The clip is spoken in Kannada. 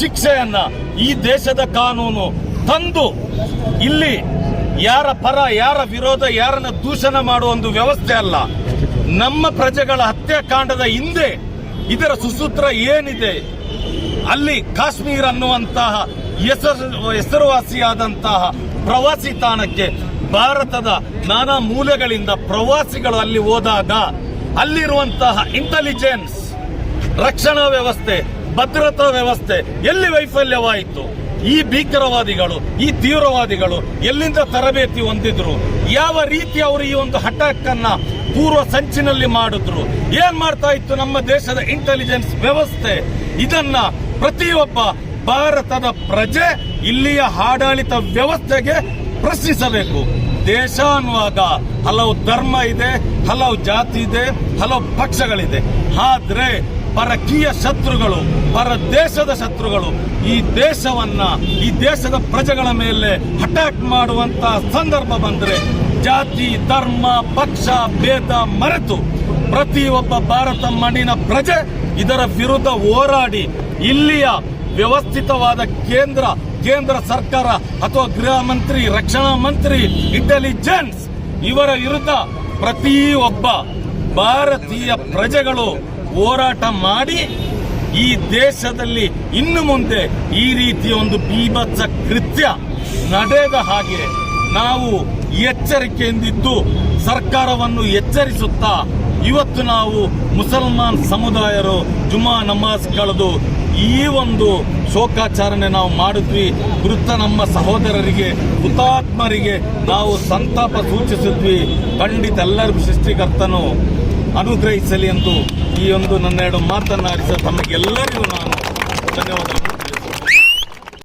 ಶಿಕ್ಷೆಯನ್ನ ಈ ದೇಶದ ಕಾನೂನು ತಂದು ಇಲ್ಲಿ ಯಾರ ಪರ, ಯಾರ ವಿರೋಧ, ಯಾರನ್ನ ದೂಷಣ ಮಾಡುವ ಒಂದು ವ್ಯವಸ್ಥೆ ಅಲ್ಲ. ನಮ್ಮ ಪ್ರಜೆಗಳ ಹತ್ಯಾಕಾಂಡದ ಹಿಂದೆ ಇದರ ಸುಸೂತ್ರ ಏನಿದೆ? ಅಲ್ಲಿ ಕಾಶ್ಮೀರ ಅನ್ನುವಂತಹ ಹೆಸರು, ಹೆಸರುವಾಸಿಯಾದಂತಹ ಪ್ರವಾಸಿ ತಾಣಕ್ಕೆ ಭಾರತದ ನಾನಾ ಮೂಲೆಗಳಿಂದ ಪ್ರವಾಸಿಗಳು ಅಲ್ಲಿ ಹೋದಾಗ ಅಲ್ಲಿರುವಂತಹ ಇಂಟೆಲಿಜೆನ್ಸ್ ರಕ್ಷಣಾ ವ್ಯವಸ್ಥೆ ಭದ್ರತಾ ವ್ಯವಸ್ಥೆ ಎಲ್ಲಿ ವೈಫಲ್ಯವಾಯಿತು? ಈ ಭೀಕರವಾದಿಗಳು, ಈ ತೀವ್ರವಾದಿಗಳು ಎಲ್ಲಿಂದ ತರಬೇತಿ ಹೊಂದಿದ್ರು? ಯಾವ ರೀತಿ ಅವರು ಈ ಒಂದು ಅನ್ನ ಪೂರ್ವ ಸಂಚಿನಲ್ಲಿ ಮಾಡಿದ್ರು? ಏನ್ ಮಾಡ್ತಾ ಇತ್ತು ನಮ್ಮ ದೇಶದ ಇಂಟೆಲಿಜೆನ್ಸ್ ವ್ಯವಸ್ಥೆ? ಇದನ್ನ ಪ್ರತಿಯೊಬ್ಬ ಭಾರತದ ಪ್ರಜೆ ಇಲ್ಲಿಯ ಆಡಳಿತ ವ್ಯವಸ್ಥೆಗೆ ಪ್ರಶ್ನಿಸಬೇಕು. ದೇಶ ಅನ್ನುವಾಗ ಹಲವು ಧರ್ಮ ಇದೆ, ಹಲವು ಜಾತಿ ಇದೆ, ಹಲವು ಪಕ್ಷಗಳಿದೆ. ಆದ್ರೆ ಪರಕೀಯ ಶತ್ರುಗಳು, ಪರ ದೇಶದ ಶತ್ರುಗಳು ಈ ದೇಶವನ್ನ, ಈ ದೇಶದ ಪ್ರಜೆಗಳ ಮೇಲೆ ಅಟ್ಯಾಕ್ ಮಾಡುವಂತ ಸಂದರ್ಭ ಬಂದ್ರೆ ಜಾತಿ, ಧರ್ಮ, ಪಕ್ಷ, ಭೇದ ಮರೆತು ಪ್ರತಿಯೊಬ್ಬ ಭಾರತ ಮಣ್ಣಿನ ಪ್ರಜೆ ಇದರ ವಿರುದ್ಧ ಹೋರಾಡಿ ಇಲ್ಲಿಯ ವ್ಯವಸ್ಥಿತವಾದ ಕೇಂದ್ರ ಕೇಂದ್ರ ಸರ್ಕಾರ ಅಥವಾ ಗೃಹ ಮಂತ್ರಿ, ರಕ್ಷಣಾ ಮಂತ್ರಿ ಇಂಟೆಲಿಜೆನ್ಸ್ ಇವರ ವಿರುದ್ಧ ಪ್ರತಿಯೊಬ್ಬ ಭಾರತೀಯ ಪ್ರಜೆಗಳು ಹೋರಾಟ ಮಾಡಿ ಈ ದೇಶದಲ್ಲಿ ಇನ್ನು ಮುಂದೆ ಈ ರೀತಿಯ ಒಂದು ಬೀಭತ್ಸ ಕೃತ್ಯ ನಡೆದ ಹಾಗೆ ನಾವು ಎಚ್ಚರಿಕೆಯಿಂದಿದ್ದು ಸರ್ಕಾರವನ್ನು ಎಚ್ಚರಿಸುತ್ತಾ ಇವತ್ತು ನಾವು ಮುಸಲ್ಮಾನ್ ಸಮುದಾಯರು ಜುಮಾ ನಮಾಜ್ ಕಳೆದು ಈ ಒಂದು ಶೋಕಾಚರಣೆ ನಾವು ಮಾಡಿದ್ವಿ. ಮೃತ ನಮ್ಮ ಸಹೋದರರಿಗೆ, ಹುತಾತ್ಮರಿಗೆ ನಾವು ಸಂತಾಪ ಸೂಚಿಸಿದ್ವಿ. ಖಂಡಿತ ಎಲ್ಲರಿಗೂ ಸೃಷ್ಟಿಕರ್ತನು ಅನುಗ್ರಹಿಸಲಿ ಎಂದು ಈ ಒಂದು ನನ್ನೆರಡು ಮಾತನ್ನಾಡಿಸ ತಮಗೆಲ್ಲರಿಗೂ ನಾನು ಧನ್ಯವಾದಗಳು.